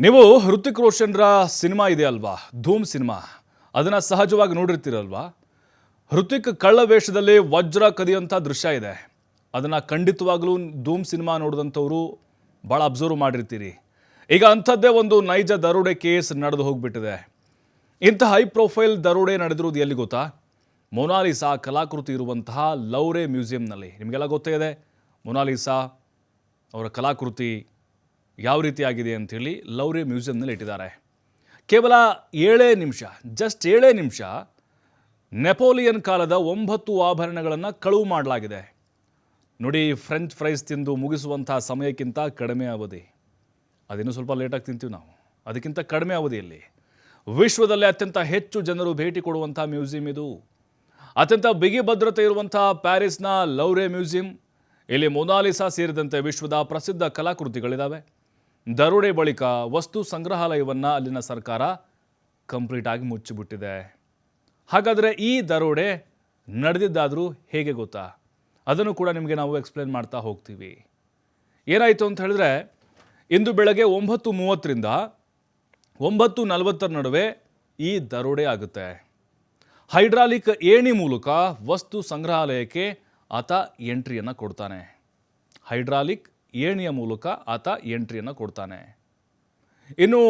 ನೀವು ಹೃತಿಕ್ ರೋಷನ್ರ ಸಿನಿಮಾ ಇದೆ ಅಲ್ವಾ ಧೂಮ್ ಸಿನಿಮಾ. ಅದನ್ನು ಸಹಜವಾಗಿ ನೋಡಿರ್ತೀರಲ್ವಾ? ಹೃತಿಕ್ ಕಳ್ಳ ವೇಷದಲ್ಲಿ ವಜ್ರ ಕದಿಯುವಂಥ ದೃಶ್ಯ ಇದೆ. ಅದನ್ನು ಖಂಡಿತವಾಗಲೂ ಧೂಮ್ ಸಿನಿಮಾ ನೋಡಿದಂಥವ್ರು ಭಾಳ ಅಬ್ಸರ್ವ್ ಮಾಡಿರ್ತೀರಿ. ಈಗ ಅಂಥದ್ದೇ ಒಂದು ನೈಜ ದರೋಡೆ ಕೇಸ್ ನಡೆದು ಹೋಗಿಬಿಟ್ಟಿದೆ. ಇಂಥ ಹೈ ಪ್ರೊಫೈಲ್ ದರೋಡೆ ನಡೆದಿರೋದು ಎಲ್ಲಿ ಗೊತ್ತಾ? ಮೊನಾಲಿಸಾ ಕಲಾಕೃತಿ ಇರುವಂತಹ ಲೌರೆ ಮ್ಯೂಸಿಯಂನಲ್ಲಿ. ನಿಮಗೆಲ್ಲ ಗೊತ್ತೇ ಇದೆ. ಮೊನಾಲಿಸಾ ಅವರ ಕಲಾಕೃತಿ ಯಾವ ರೀತಿಯಾಗಿದೆ ಅಂಥೇಳಿ ಲೌರಿ ಮ್ಯೂಸಿಯಂನಲ್ಲಿ ಇಟ್ಟಿದ್ದಾರೆ. ಕೇವಲ ಏಳೇ ನಿಮಿಷ ಜಸ್ಟ್ ಏಳೇ ನಿಮಿಷ ನೆಪೋಲಿಯನ್ ಕಾಲದ ಒಂಬತ್ತು ಆಭರಣಗಳನ್ನು ಕಳುವು ಮಾಡಲಾಗಿದೆ. ನೋಡಿ ಫ್ರೆಂಚ್ ಫ್ರೈಸ್ ತಿಂದು ಮುಗಿಸುವಂಥ ಸಮಯಕ್ಕಿಂತ ಕಡಿಮೆ ಅವಧಿ. ಅದಿನ್ನು ಸ್ವಲ್ಪ ಲೇಟಾಗಿ ತಿಂತೀವಿ ನಾವು. ಅದಕ್ಕಿಂತ ಕಡಿಮೆ ಅವಧಿಯಲ್ಲಿ ವಿಶ್ವದಲ್ಲೇ ಅತ್ಯಂತ ಹೆಚ್ಚು ಜನರು ಭೇಟಿ ಕೊಡುವಂಥ ಮ್ಯೂಸಿಯಂ ಇದು. ಅತ್ಯಂತ ಬಿಗಿ ಭದ್ರತೆ ಇರುವಂಥ ಪ್ಯಾರಿಸ್ನ ಲೌರೆ ಮ್ಯೂಸಿಯಂ, ಇಲ್ಲಿ ಮೊನಾಲಿಸಾ ಸೇರಿದಂತೆ ವಿಶ್ವದ ಪ್ರಸಿದ್ಧ ಕಲಾಕೃತಿಗಳಿದ್ದಾವೆ ದರೋಡೆ ಬಳಿಕ ವಸ್ತು ಸಂಗ್ರಹಾಲಯವನ್ನು ಅಲ್ಲಿನ ಸರ್ಕಾರ ಕಂಪ್ಲೀಟ್ ಆಗಿ ಮುಚ್ಚಿಬಿಟ್ಟಿದೆ. ಹಾಗಾದರೆ ಈ ದರೋಡೆ ನಡೆದಿದ್ದಾದರೂ ಹೇಗೆ ಗೊತ್ತಾ? ಅದನ್ನು ಕೂಡ ನಿಮಗೆ ನಾವು ಎಕ್ಸ್ಪ್ಲೇನ್ ಮಾಡ್ತಾ ಹೋಗ್ತೀವಿ. ಏನಾಯಿತು ಅಂತ ಹೇಳಿದ್ರೆ, ಇಂದು ಬೆಳಗ್ಗೆ ಒಂಬತ್ತು ಮೂವತ್ತರಿಂದ ಒಂಬತ್ತು ನಲವತ್ತರ ನಡುವೆ ಈ ದರೋಡೆ ಆಗುತ್ತೆ. ಹೈಡ್ರಾಲಿಕ್ ಏಣಿ ಮೂಲಕ ವಸ್ತು ಸಂಗ್ರಹಾಲಯಕ್ಕೆ ಆತ ಎಂಟ್ರಿಯನ್ನು ಕೊಡ್ತಾನೆ. ಹೈಡ್ರಾಲಿಕ್ ಏಣಿಯ ಮೂಲಕ ಆತ ಎಂಟ್ರಿಯನ್ನು ಕೊಡ್ತಾನೆ. ಇನ್ನು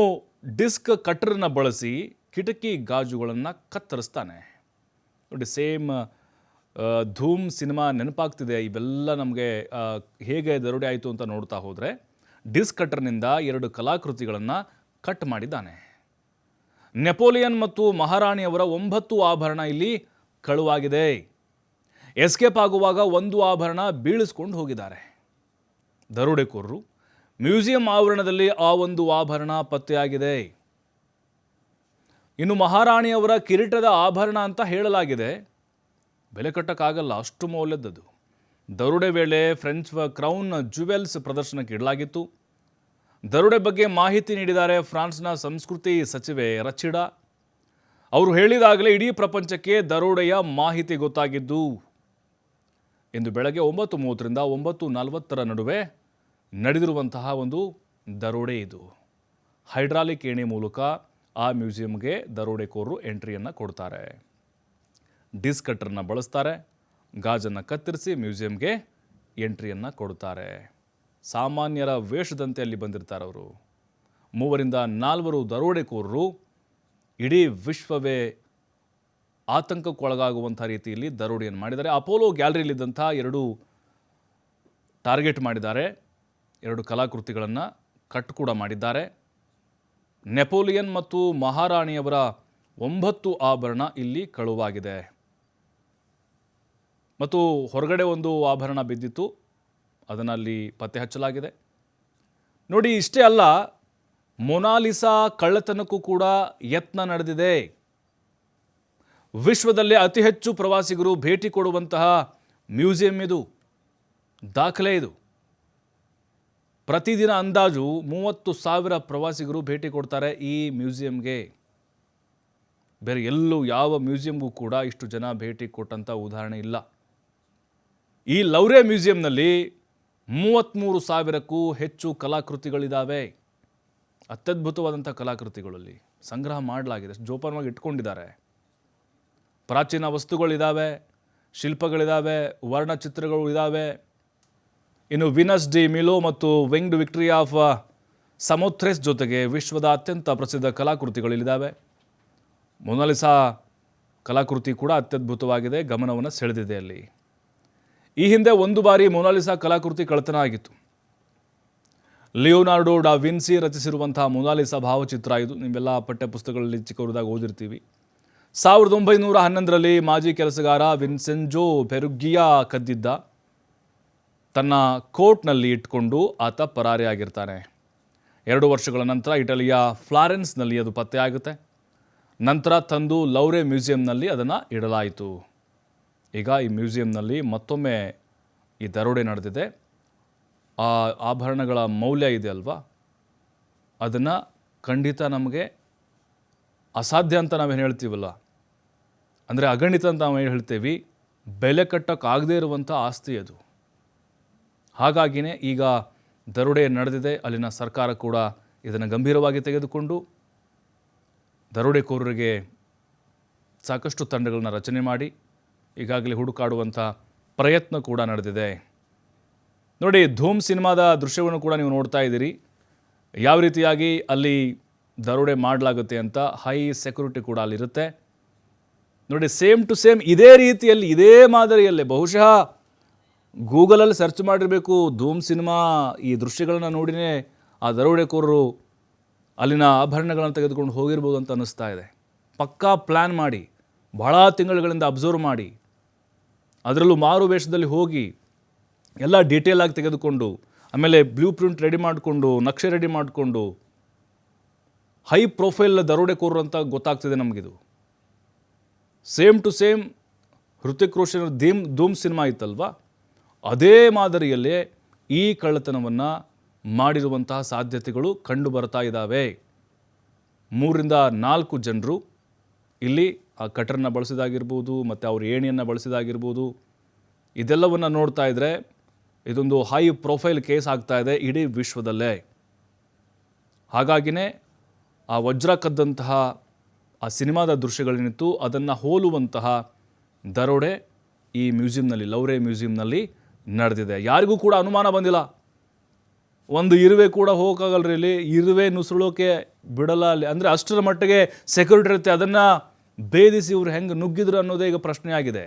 ಡಿಸ್ಕ್ ಕಟ್ಟರನ್ನು ಬಳಸಿ ಕಿಟಕಿ ಗಾಜುಗಳನ್ನು ಕತ್ತರಿಸ್ತಾನೆ. ನೋಡಿ, ಸೇಮ್ ಧೂಮ್ ಸಿನಿಮಾ ನೆನಪಾಗ್ತಿದೆ. ಇವೆಲ್ಲ ನಮಗೆ ಹೇಗೆ ದರೋಡೆ ಆಯಿತು ಅಂತ ನೋಡ್ತಾ ಹೋದರೆ, ಡಿಸ್ಕ್ ಕಟ್ಟರ್ನಿಂದ ಎರಡು ಕಲಾಕೃತಿಗಳನ್ನು ಕಟ್ ಮಾಡಿದ್ದಾನೆ. ನೆಪೋಲಿಯನ್ ಮತ್ತು ಮಹಾರಾಣಿಯವರ ಒಂಬತ್ತು ಆಭರಣ ಇಲ್ಲಿ ಕಳುವಾಗಿದೆ. ಎಸ್ಕೇಪ್ ಆಗುವಾಗ ಒಂದು ಆಭರಣ ಬೀಳಿಸ್ಕೊಂಡು ಹೋಗಿದ್ದಾರೆ. ದರೋಡೆಕೋರರು, ಮ್ಯೂಸಿಯಂ ಆವರಣದಲ್ಲಿ ಆ ಒಂದು ಆಭರಣ ಪತ್ತೆಯಾಗಿದೆ. ಇನ್ನು ಮಹಾರಾಣಿಯವರ ಕಿರೀಟದ ಆಭರಣ ಅಂತ ಹೇಳಲಾಗಿದೆ. ಬೆಲೆ ಕಟ್ಟಕ್ಕಾಗಲ್ಲ, ಅಷ್ಟು ಮೌಲ್ಯದ್ದದು. ದರೋಡೆ ವೇಳೆ ಫ್ರೆಂಚ್ ಕ್ರೌನ್ ಜುವೆಲ್ಸ್ ಪ್ರದರ್ಶನಕ್ಕೆ ಇಡಲಾಗಿತ್ತು. ದರೋಡೆ ಬಗ್ಗೆ ಮಾಹಿತಿ ನೀಡಿದ್ದಾರೆ ಫ್ರಾನ್ಸ್ನ ಸಂಸ್ಕೃತಿ ಸಚಿವೆ ರಚಿಡಾ. ಅವರು ಹೇಳಿದಾಗಲೇ ಇಡೀ ಪ್ರಪಂಚಕ್ಕೆ ದರೋಡೆಯ ಮಾಹಿತಿ ಗೊತ್ತಾಗಿದ್ದು. ಇಂದು ಬೆಳಗ್ಗೆ ಒಂಬತ್ತು ಮೂವತ್ತರಿಂದ ಒಂಬತ್ತು ನಲವತ್ತರ ನಡುವೆ ನಡೆದಿರುವಂತಹ ಒಂದು ದರೋಡೆ ಇದು. ಹೈಡ್ರಾಲಿಕ್ ಏಣಿ ಮೂಲಕ ಆ ಮ್ಯೂಸಿಯಂಗೆ ದರೋಡೆಕೋರರು ಎಂಟ್ರಿಯನ್ನು ಕೊಡ್ತಾರೆ. ಡಿಸ್ ಕಟ್ಟರನ್ನು ಬಳಸ್ತಾರೆ, ಗಾಜನ್ನು ಕತ್ತರಿಸಿ ಮ್ಯೂಸಿಯಂಗೆ ಎಂಟ್ರಿಯನ್ನು ಕೊಡ್ತಾರೆ. ಸಾಮಾನ್ಯರ ವೇಷದಂತೆ ಅಲ್ಲಿ ಬಂದಿರ್ತಾರೆ ಅವರು. ಮೂವರಿಂದ ನಾಲ್ವರು ದರೋಡೆಕೋರರು ಇಡೀ ವಿಶ್ವವೇ ಆತಂಕಕ್ಕೊಳಗಾಗುವಂಥ ರೀತಿಯಲ್ಲಿ ದರೋಡೆಯನ್ನು ಮಾಡಿದ್ದಾರೆ. ಅಪೋಲೋ ಗ್ಯಾಲರಿಯಲ್ಲಿದ್ದಂಥ ಎರಡು ಟಾರ್ಗೆಟ್ ಮಾಡಿದ್ದಾರೆ. ಎರಡು ಕಲಾಕೃತಿಗಳನ್ನು ಕಟ್ ಕೂಡ ಮಾಡಿದ್ದಾರೆ. ನೆಪೋಲಿಯನ್ ಮತ್ತು ಮಹಾರಾಣಿಯವರ ಒಂಬತ್ತು ಆಭರಣ ಇಲ್ಲಿ ಕಳುವಾಗಿದೆ. ಮತ್ತು ಹೊರಗಡೆ ಒಂದು ಆಭರಣ ಬಿದ್ದಿತ್ತು. ಅದನ್ನು ಅಲ್ಲಿ ಪತ್ತೆ ಹಚ್ಚಲಾಗಿದೆ. ನೋಡಿ, ಇಷ್ಟೇ ಅಲ್ಲ, ಮೊನಾಲಿಸಾ ಕಳ್ಳತನಕ್ಕೂ ಕೂಡ ಯತ್ನ ನಡೆದಿದೆ. ವಿಶ್ವದಲ್ಲೇ ಅತಿ ಹೆಚ್ಚು ಪ್ರವಾಸಿಗರು ಭೇಟಿ ಕೊಡುವಂತಹ ಮ್ಯೂಸಿಯಂ ಇದು, ದಾಖಲೆ ಇದು. ಪ್ರತಿದಿನ ಅಂದಾಜು ಮೂವತ್ತು ಸಾವಿರ ಪ್ರವಾಸಿಗರು ಭೇಟಿ ಕೊಡ್ತಾರೆ ಈ ಮ್ಯೂಸಿಯಂಗೆ. ಬೇರೆ ಎಲ್ಲೂ ಯಾವ ಮ್ಯೂಸಿಯಂಗೂ ಕೂಡ ಇಷ್ಟು ಜನ ಭೇಟಿ ಕೊಟ್ಟಂಥ ಉದಾಹರಣೆ ಇಲ್ಲ. ಈ ಲೌರೆ ಮ್ಯೂಸಿಯಂನಲ್ಲಿ ಮೂವತ್ತ್ಮೂರು ಸಾವಿರಕ್ಕೂ ಹೆಚ್ಚು ಕಲಾಕೃತಿಗಳಿದ್ದಾವೆ ಅತ್ಯದ್ಭುತವಾದಂಥ ಕಲಾಕೃತಿಗಳಲ್ಲಿ ಸಂಗ್ರಹ ಮಾಡಲಾಗಿದೆ. ಜೋಪಾನವಾಗಿ ಇಟ್ಕೊಂಡಿದ್ದಾರೆ. ಪ್ರಾಚೀನ ವಸ್ತುಗಳಿದ್ದಾವೆ ಶಿಲ್ಪಗಳಿದ್ದಾವೆ ವರ್ಣಚಿತ್ರಗಳು ಇದ್ದಾವೆ ಇನ್ನು ವಿನಸ್ ಡಿ ಮಿಲೋ ಮತ್ತು ವಿಂಗ್ಡ್ ವಿಕ್ಟ್ರಿ ಆಫ್ ಸಮೋಥ್ರೆಸ್ ಜೊತೆಗೆ ವಿಶ್ವದ ಅತ್ಯಂತ ಪ್ರಸಿದ್ಧ ಕಲಾಕೃತಿಗಳಿದ್ದಾವೆ ಮೊನಾಲಿಸಾ ಕಲಾಕೃತಿ ಕೂಡ ಅತ್ಯದ್ಭುತವಾಗಿದೆ, ಗಮನವನ್ನು ಸೆಳೆದಿದೆ ಅಲ್ಲಿ. ಈ ಹಿಂದೆ ಒಂದು ಬಾರಿ ಮೊನಾಲಿಸಾ ಕಲಾಕೃತಿ ಕಳತನ ಆಗಿತ್ತು ಲಿಯೋನಾರ್ಡೋ ಡಾ ವಿನ್ಸಿ ರಚಿಸಿರುವಂತಹ ಮೊನಾಲಿಸಾ ಭಾವಚಿತ್ರ ಇದು. ನಿಮ್ಮೆಲ್ಲ ಪಠ್ಯ ಪುಸ್ತಕಗಳಲ್ಲಿ ಚಿಕ್ಕವರದಾಗ ಓದಿರ್ತೀವಿ. ಸಾವಿರದ ಒಂಬೈನೂರ ಹನ್ನೊಂದರಲ್ಲಿ ಮಾಜಿ ಕೆಲಸಗಾರ ವಿನ್ಸೆಂಜೋ ಪೆರುಗಿಯಾ ಕದ್ದಿದ್ದ ತನ್ನ ಕೋರ್ಟ್ನಲ್ಲಿ ಇಟ್ಕೊಂಡು ಆತ ಪರಾರಿಯಾಗಿರ್ತಾನೆ ಎರಡು ವರ್ಷಗಳ ನಂತರ ಇಟಲಿಯ ಫ್ಲಾರೆನ್ಸ್ನಲ್ಲಿ ಅದು ಪತ್ತೆಯಾಗುತ್ತೆ ನಂತರ ತಂದು ಲೌರೆ ಮ್ಯೂಸಿಯಂನಲ್ಲಿ ಅದನ್ನು ಇಡಲಾಯಿತು. ಈಗ ಈ ಮ್ಯೂಸಿಯಂನಲ್ಲಿ ಮತ್ತೊಮ್ಮೆ ಈ ದರೋಡೆ ನಡೆದಿದೆ. ಆ ಆಭರಣಗಳ ಮೌಲ್ಯ ಇದೆ ಅಲ್ವಾ? ಅದನ್ನು ಖಂಡಿತ ನಮಗೆ ಅಸಾಧ್ಯ ಅಂತ ನಾವೇನು ಹೇಳ್ತೀವಲ್ಲ? ಅಂದರೆ ಅಗಣಿತ ಅಂತ ನಾವು ಏನು ಹೇಳ್ತೀವಿ? ಬೆಲೆ ಕಟ್ಟೋಕ್ಕಾಗದೇ ಇರುವಂಥ ಆಸ್ತಿ ಅದು. ಹಾಗಾಗಿನೇ ಈಗ ದರೋಡೆ ನಡೆದಿದೆ. ಅಲ್ಲಿನ ಸರ್ಕಾರ ಕೂಡ ಇದನ್ನು ಗಂಭೀರವಾಗಿ ತೆಗೆದುಕೊಂಡು ದರೋಡೆಕೋರರಿಗೆ ಸಾಕಷ್ಟು ತಂಡಗಳನ್ನು ರಚನೆ ಮಾಡಿ ಈಗಾಗಲೇ ಹುಡುಕಾಡುವಂಥ ಪ್ರಯತ್ನ ಕೂಡ ನಡೆದಿದೆ. ನೋಡಿ, ಧೂಮ್ ಸಿನಿಮಾದ ದೃಶ್ಯವನ್ನು ಕೂಡ ನೀವು ನೋಡ್ತಾ ಇದ್ದೀರಿ. ಯಾವ ರೀತಿಯಾಗಿ ಅಲ್ಲಿ ದರೋಡೆ ಮಾಡಲಾಗುತ್ತೆ ಅಂತ ಹೈ ಸೆಕ್ಯೂರಿಟಿ ಕೂಡ ಅಲ್ಲಿರುತ್ತೆ. ನೋಡಿ, ಸೇಮ್ ಟು ಸೇಮ್ ಇದೇ ರೀತಿಯಲ್ಲಿ ಇದೇ ಮಾದರಿಯಲ್ಲೇ ಬಹುಶಃ ಗೂಗಲಲ್ಲಿ ಸರ್ಚ್ ಮಾಡಿರಬೇಕು, ಧೂಮ್ ಸಿನಿಮಾ ಈ ದೃಶ್ಯಗಳನ್ನು ನೋಡಿನೇ ಆ ದರೋಡೆಕೋರರು ಅಲ್ಲಿನ ಆಭರಣಗಳನ್ನು ತೆಗೆದುಕೊಂಡು ಹೋಗಿರ್ಬೋದು ಅಂತ ಅನ್ನಿಸ್ತಾ ಇದೆ. ಪಕ್ಕಾ ಪ್ಲ್ಯಾನ್ ಮಾಡಿ ಬಹಳ ತಿಂಗಳುಗಳಿಂದ ಅಬ್ಸರ್ವ್ ಮಾಡಿ, ಅದರಲ್ಲೂ ಮಾರು ವೇಷದಲ್ಲಿ ಹೋಗಿ ಎಲ್ಲ ಡೀಟೇಲ್ ಆಗಿ ತೆಗೆದುಕೊಂಡು, ಆಮೇಲೆ ಬ್ಲೂ ಪ್ರಿಂಟ್ ರೆಡಿ ಮಾಡಿಕೊಂಡು, ನಕ್ಷೆ ರೆಡಿ ಮಾಡಿಕೊಂಡು ಹೈ ಪ್ರೊಫೈಲ್ ದರೋಡೆಕೋರರು ಅಂತ ಗೊತ್ತಾಗ್ತಿದೆ ನಮಗಿದು. Same to same Hrithik Roshan ಧೀಮ್, Dhoom cinema ಇತ್ತಲ್ವಾ? ಅದೇ ಮಾದರಿಯಲ್ಲೇ ಈ ಕಳ್ಳತನವನ್ನು ಮಾಡಿರುವಂತಹ ಸಾಧ್ಯತೆಗಳು ಕಂಡು ಬರ್ತಾ ಇದ್ದಾವೆ ಮೂರಿಂದ ನಾಲ್ಕು ಜನರು ಇಲ್ಲಿ ಆ ಕಟರ್ನ ಬಳಸಿದಾಗಿರ್ಬೋದು, ಮತ್ತು ಅವ್ರ ಏಣಿಯನ್ನು ಬಳಸಿದಾಗಿರ್ಬೋದು. ಇದೆಲ್ಲವನ್ನು ನೋಡ್ತಾ ಇದ್ದರೆ ಇದೊಂದು ಹೈ ಪ್ರೊಫೈಲ್ ಕೇಸ್ ಆಗ್ತಾ ಇದೆ ಇಡೀ ವಿಶ್ವದಲ್ಲೇ. ಹಾಗಾಗಿನೇ ಆ ವಜ್ರ ಕದ್ದಂತಹ ಆ ಸಿನಿಮಾದ ದೃಶ್ಯಗಳೇನಿತ್ತು ಅದನ್ನು ಹೋಲುವಂತಹ ದರೋಡೆ ಈ ಮ್ಯೂಸಿಯಂನಲ್ಲಿ, ಲೌರೆ ಮ್ಯೂಸಿಯಂನಲ್ಲಿ ನಡೆದಿದೆ. ಯಾರಿಗೂ ಕೂಡ ಅನುಮಾನ ಬಂದಿಲ್ಲ. ಒಂದು ಇರುವೆ ಕೂಡ ಹೋಗೋಕ್ಕಾಗಲ್ರಿ ಇಲ್ಲಿ. ಇರುವೆ ನುಸುಳೋಕೆ ಬಿಡಲ್ಲ ಅಲ್ಲಿ. ಅಂದರೆ ಅಷ್ಟರ ಮಟ್ಟಿಗೆ ಸೆಕ್ಯೂರಿಟಿ ಇರುತ್ತೆ. ಅದನ್ನು ಭೇದಿಸಿ ಇವ್ರು ಹೆಂಗೆ ನುಗ್ಗಿದ್ರು ಅನ್ನೋದೇ ಈಗ ಪ್ರಶ್ನೆ ಆಗಿದೆ